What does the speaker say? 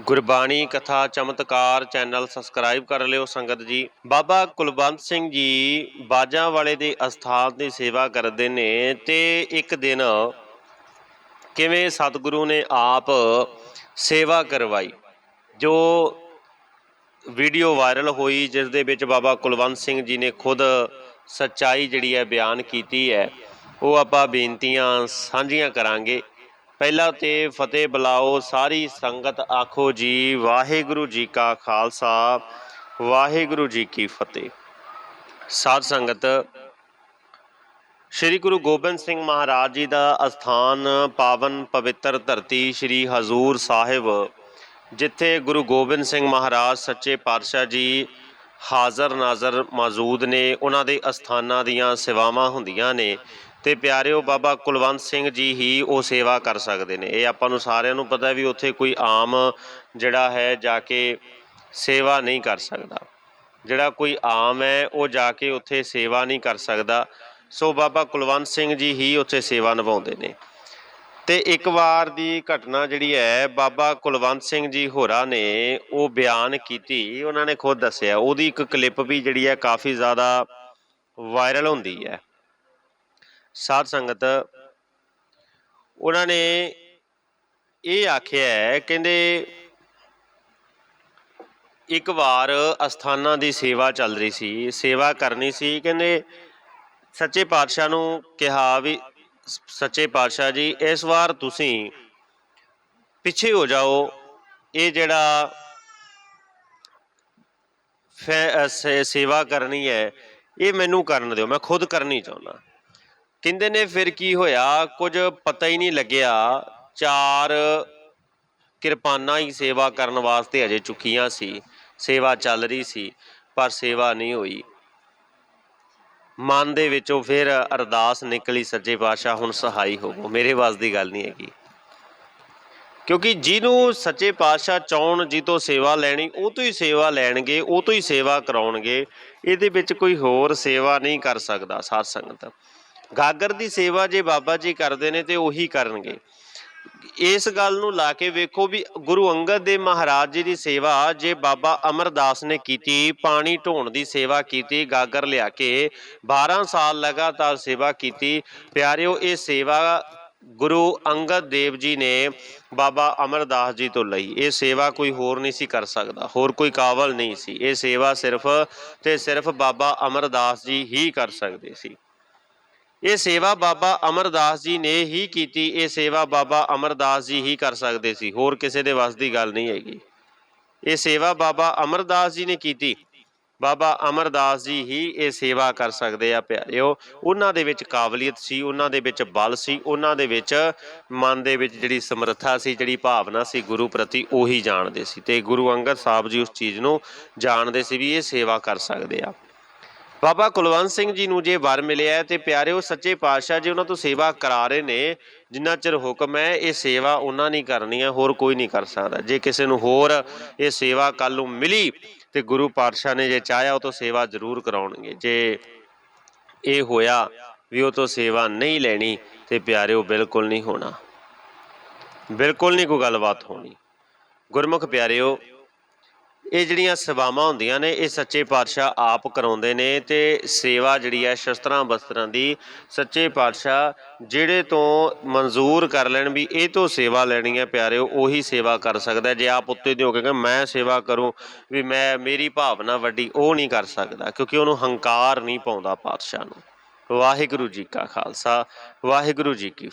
ਗੁਰਬਾਣੀ ਕਥਾ ਚਮਤਕਾਰ channel subscribe ਕਰ ਲਿਓ ਸੰਗਤ ਜੀ। ਬਾਬਾ ਕੁਲਵੰਤ ਸਿੰਘ ਜੀ ਬਾਜਾਂ ਵਾਲੇ ਦੇ ਅਸਥਾਨ ਦੀ ਸੇਵਾ ਕਰਦੇ ਨੇ ਤੇ ਇੱਕ ਦਿਨ ਕਿਵੇਂ ਸਤਿਗੁਰੂ ਨੇ ਆਪ ਸੇਵਾ ਕਰਵਾਈ, ਜੋ ਵੀਡੀਓ ਵਾਇਰਲ ਹੋਈ, ਜਿਸ ਦੇ ਵਿੱਚ ਬਾਬਾ ਕੁਲਵੰਤ ਸਿੰਘ ਜੀ ਨੇ ਖੁਦ ਸੱਚਾਈ ਜਿਹੜੀ ਹੈ ਬਿਆਨ ਕੀਤੀ ਹੈ, ਉਹ ਆਪਾਂ ਬੇਨਤੀਆਂ ਸਾਂਝੀਆਂ ਕਰਾਂਗੇ। ਪਹਿਲਾਂ ਤੇ ਫਤਿਹ ਬੁਲਾਓ, ਸਾਰੀ ਸੰਗਤ ਆਖੋ ਜੀ, ਵਾਹਿਗੁਰੂ ਜੀ ਕਾ ਖਾਲਸਾ, ਵਾਹਿਗੁਰੂ ਜੀ ਕੀ ਫਤਿਹ। ਸਾਧ ਸੰਗਤ, ਸ੍ਰੀ ਗੁਰੂ ਗੋਬਿੰਦ ਸਿੰਘ ਮਹਾਰਾਜ ਜੀ ਦਾ ਅਸਥਾਨ ਪਾਵਨ ਪਵਿੱਤਰ ਧਰਤੀ ਸ੍ਰੀ ਹਜ਼ੂਰ ਸਾਹਿਬ, ਜਿੱਥੇ ਗੁਰੂ ਗੋਬਿੰਦ ਸਿੰਘ ਮਹਾਰਾਜ ਸੱਚੇ ਪਾਤਸ਼ਾਹ ਜੀ ਹਾਜ਼ਰ ਨਾਜ਼ਰ ਮੌਜੂਦ ਨੇ, ਉਹਨਾਂ ਦੇ ਅਸਥਾਨਾਂ ਦੀਆਂ ਸੇਵਾਵਾਂ ਹੁੰਦੀਆਂ ਨੇ। ਤੇ ਪਿਆਰਿਓ ਬਾਬਾ ਕੁਲਵੰਤ ਸਿੰਘ ਜੀ ਹੀ ਉਹ ਸੇਵਾ ਕਰ ਸਕਦੇ ਨੇ। ਇਹ ਆਪਾਂ ਨੂੰ ਸਾਰਿਆਂ ਨੂੰ ਪਤਾ ਵੀ ਉੱਥੇ ਕੋਈ ਆਮ ਜਿਹੜਾ ਹੈ ਜਾ ਕੇ ਸੇਵਾ ਨਹੀਂ ਕਰ ਸਕਦਾ। ਜਿਹੜਾ ਕੋਈ ਆਮ ਹੈ, ਉਹ ਜਾ ਕੇ ਉੱਥੇ ਸੇਵਾ ਨਹੀਂ ਕਰ ਸਕਦਾ। ਸੋ ਬਾਬਾ ਕੁਲਵੰਤ ਸਿੰਘ ਜੀ ਹੀ ਉੱਥੇ ਸੇਵਾ ਨਿਭਾਉਂਦੇ ਨੇ। ਤੇ ਇੱਕ ਵਾਰ ਦੀ ਘਟਨਾ ਜਿਹੜੀ ਹੈ, ਬਾਬਾ ਕੁਲਵੰਤ ਸਿੰਘ ਜੀ ਹੋਰਾਂ ਨੇ ਉਹ ਬਿਆਨ ਕੀਤੀ, ਉਹਨਾਂ ਨੇ ਖੁਦ ਦੱਸਿਆ। ਉਹਦੀ ਇੱਕ ਕਲਿੱਪ ਵੀ ਜਿਹੜੀ ਹੈ, ਕਾਫੀ ਜ਼ਿਆਦਾ ਵਾਇਰਲ ਹੁੰਦੀ ਹੈ। ਸਾਧ ਸੰਗਤ, ਉਹਨਾਂ ਨੇ ਇਹ ਆਖਿਆ ਹੈ, ਕਹਿੰਦੇ ਇੱਕ ਵਾਰ ਅਸਥਾਨਾਂ ਦੀ ਸੇਵਾ ਚੱਲ ਰਹੀ ਸੀ, ਸੇਵਾ ਕਰਨੀ ਸੀ, ਕਹਿੰਦੇ ਸੱਚੇ ਪਾਤਸ਼ਾਹ ਨੂੰ ਕਿਹਾ ਵੀ, ਸੱਚੇ ਪਾਤਸ਼ਾਹ ਜੀ, ਇਸ ਵਾਰ ਤੁਸੀਂ ਪਿੱਛੇ ਹੋ ਜਾਓ, ਇਹ ਜਿਹੜਾ ਫੈ- ਸੇ- ਸੇਵਾ ਕਰਨੀ ਹੈ, ਇਹ ਮੈਨੂੰ ਕਰਨ ਦਿਓ, ਮੈਂ ਖੁਦ ਕਰਨੀ ਚਾਹੁੰਦਾ। ਕਹਿੰਦੇ ਨੇ ਫਿਰ ਕੀ ਹੋਇਆ? ਕੁਝ ਪਤਾ ਹੀ ਨਹੀਂ ਲੱਗਿਆ। ਚਾਰ ਕਿਰਪਾਨਾਂ ਹੀ ਸੇਵਾ ਕਰਨ ਵਾਸਤੇ ਅਜੇ ਚੁੱਕੀਆਂ ਸੀ। ਸੇਵਾ ਚੱਲ ਰਹੀ ਸੀ, ਪਰ ਸੇਵਾ ਨਹੀਂ ਹੋਈ। ਮਨ ਦੇ ਵਿੱਚੋਂ ਫਿਰ ਅਰਦਾਸ ਨਿਕਲੀ, ਸੱਚੇ ਪਾਤਸ਼ਾਹ, ਹੁਣ ਸਹਾਈ ਹੋਵੋ। ਮੇਰੇ ਵੱਸ ਦੀ ਗੱਲ ਨਹੀਂ ਹੈਗੀ। ਕਿਉਂਕਿ ਜਿਹਨੂੰ ਸੱਚੇ ਪਾਤਸ਼ਾਹ ਚਾਹਣ ਜੀ ਤੋਂ ਸੇਵਾ ਲੈਣੀ, ਉਹ ਤੋਂ ਹੀ ਸੇਵਾ ਲੈਣਗੇ, ਉਹ ਤੋਂ ਹੀ ਸੇਵਾ ਕਰਾਉਣਗੇ। ਇਹਦੇ ਵਿੱਚ ਕੋਈ ਹੋਰ ਸੇਵਾ ਨਹੀਂ ਕਰ ਸਕਦਾ ਸਾਧ ਸੰਗਤ। ਗਾਗਰ ਦੀ ਸੇਵਾ ਜੇ ਬਾਬਾ ਜੀ ਕਰਦੇ ਨੇ ਤੇ ਉਹੀ ਕਰਨਗੇ। ਇਸ ਗੱਲ ਨੂੰ ਲਾ ਕੇ ਵੇਖੋ ਵੀ ਗੁਰੂ ਅੰਗਦ ਦੇਵ ਮਹਾਰਾਜ ਜੀ ਦੀ ਸੇਵਾ ਜੇ ਬਾਬਾ ਅਮਰਦਾਸ ਨੇ ਕੀਤੀ, ਪਾਣੀ ਢੋਣ ਦੀ ਸੇਵਾ ਕੀਤੀ, ਗਾਗਰ ਲਿਆ ਕੇ 12 ਸਾਲ ਲਗਾਤਾਰ ਸੇਵਾ ਕੀਤੀ, ਪਿਆਰਿਓ, ਇਹ ਸੇਵਾ ਗੁਰੂ ਅੰਗਦ ਦੇਵ ਜੀ ਨੇ ਬਾਬਾ ਅਮਰਦਾਸ ਜੀ ਤੋਂ ਲਈ। ਇਹ ਸੇਵਾ ਕੋਈ ਹੋਰ ਨਹੀਂ ਸੀ ਕਰ ਸਕਦਾ, ਹੋਰ ਕੋਈ ਕਾਬਲ ਨਹੀਂ ਸੀ। ਇਹ ਸੇਵਾ ਸਿਰਫ ਤੇ ਸਿਰਫ ਬਾਬਾ ਅਮਰਦਾਸ ਜੀ ਹੀ ਕਰ ਸਕਦੇ ਸੀ। ਇਹ ਸੇਵਾ ਬਾਬਾ ਅਮਰਦਾਸ ਜੀ ਨੇ ਹੀ ਕੀਤੀ, ਇਹ ਸੇਵਾ ਬਾਬਾ ਅਮਰਦਾਸ ਜੀ ਹੀ ਕਰ ਸਕਦੇ ਸੀ, ਹੋਰ ਕਿਸੇ ਦੇ ਵੱਸ ਦੀ ਗੱਲ ਨਹੀਂ ਹੈਗੀ। ਇਹ ਸੇਵਾ ਬਾਬਾ ਅਮਰਦਾਸ ਜੀ ਨੇ ਕੀਤੀ, ਬਾਬਾ ਅਮਰਦਾਸ ਜੀ ਹੀ ਇਹ ਸੇਵਾ ਕਰ ਸਕਦੇ ਆ ਪਿਆਰਿਓ। ਉਹਨਾਂ ਦੇ ਵਿੱਚ ਕਾਬਲੀਅਤ ਸੀ, ਉਹਨਾਂ ਦੇ ਵਿੱਚ ਬਲ ਸੀ, ਉਹਨਾਂ ਦੇ ਵਿੱਚ ਮਨ ਦੇ ਵਿੱਚ ਜਿਹੜੀ ਸਮਰੱਥਾ ਸੀ, ਜਿਹੜੀ ਭਾਵਨਾ ਸੀ, ਗੁਰੂ ਪ੍ਰਤੀ ਉਹੀ ਜਾਣਦੇ ਸੀ। ਤੇ ਗੁਰੂ ਅੰਗਦ ਸਾਹਿਬ ਜੀ ਉਸ ਚੀਜ਼ ਨੂੰ ਜਾਣਦੇ ਸੀ ਵੀ ਇਹ ਸੇਵਾ ਕਰ ਸਕਦੇ ਆ। ਬਾਬਾ ਕੁਲਵੰਤ ਸਿੰਘ ਜੀ ਨੂੰ ਜੇ ਵਰ ਮਿਲਿਆ ਹੈ ਤੇ ਪਿਆਰਿਓ, ਸੱਚੇ ਪਾਤਸ਼ਾਹ ਜੀ ਉਹਨਾਂ ਤੋਂ ਸੇਵਾ ਕਰਾ ਰਹੇ ਨੇ। ਜਿੰਨਾ ਚਿਰ ਹੁਕਮ ਹੈ, ਇਹ ਸੇਵਾ ਉਹਨਾਂ ਨਹੀਂ ਕਰਨੀ ਹੈ, ਹੋਰ ਕੋਈ ਨਹੀਂ ਕਰ ਸਕਦਾ। ਜੇ ਕਿਸੇ ਨੂੰ ਹੋਰ ਇਹ ਸੇਵਾ ਕੱਲ ਨੂੰ ਮਿਲੀ ਤੇ ਗੁਰੂ ਪਾਤਸ਼ਾਹ ਨੇ ਜੇ ਚਾਹਿਆ, ਉਹ ਤੋਂ ਸੇਵਾ ਜ਼ਰੂਰ ਕਰਾਉਣਗੇ। ਜੇ ਇਹ ਹੋਇਆ ਵੀ ਉਹ ਤੋਂ ਸੇਵਾ ਨਹੀਂ ਲੈਣੀ, ਤੇ ਪਿਆਰਿਓ, ਬਿਲਕੁਲ ਨਹੀਂ ਹੋਣਾ। ਬਿਲਕੁਲ ਨਹੀਂ ਕੋਈ ਗੱਲਬਾਤ ਹੋਣੀ। ਗੁਰਮੁਖ ਪਿਆਰਿਓ ਇਹ ਜਿਹੜੀਆਂ ਸੇਵਾਵਾਂ ਹੁੰਦੀਆਂ ਨੇ, ਇਹ ਸੱਚੇ ਪਾਤਸ਼ਾਹ ਆਪ ਕਰਾਉਂਦੇ ਨੇ ਤੇ ਸੇਵਾ ਜਿਹੜੀ ਹੈ ਸ਼ਸਤਰਾਂ ਬਸਤਰਾਂ ਦੀ ਸੱਚੇ ਪਾਤਸ਼ਾਹ ਜਿਹੜੇ ਤੋਂ ਮਨਜ਼ੂਰ ਕਰ ਲੈਣ ਵੀ ਇਹ ਤੋਂ ਸੇਵਾ ਲੈਣੀ ਹੈ ਪਿਆਰਿਓ, ਉਹੀ ਸੇਵਾ ਕਰ ਸਕਦਾ ਜੇ ਆਪ ਉੱਤੇ ਦੇ ਹੋ ਕੇ ਮੈਂ ਸੇਵਾ ਕਰੂੰ ਵੀ ਮੈਂ, ਮੇਰੀ ਭਾਵਨਾ ਵੱਡੀ ਉਹ ਨਹੀਂ ਕਰ ਸਕਦਾ ਕਿਉਂਕਿ ਉਹਨੂੰ ਹੰਕਾਰ ਨਹੀਂ ਪਾਉਂਦਾ ਪਾਤਸ਼ਾਹ ਨੂੰ। ਵਾਹਿਗੁਰੂ ਜੀ ਕਾ ਖਾਲਸਾ, ਵਾਹਿਗੁਰੂ ਜੀ ਕੀ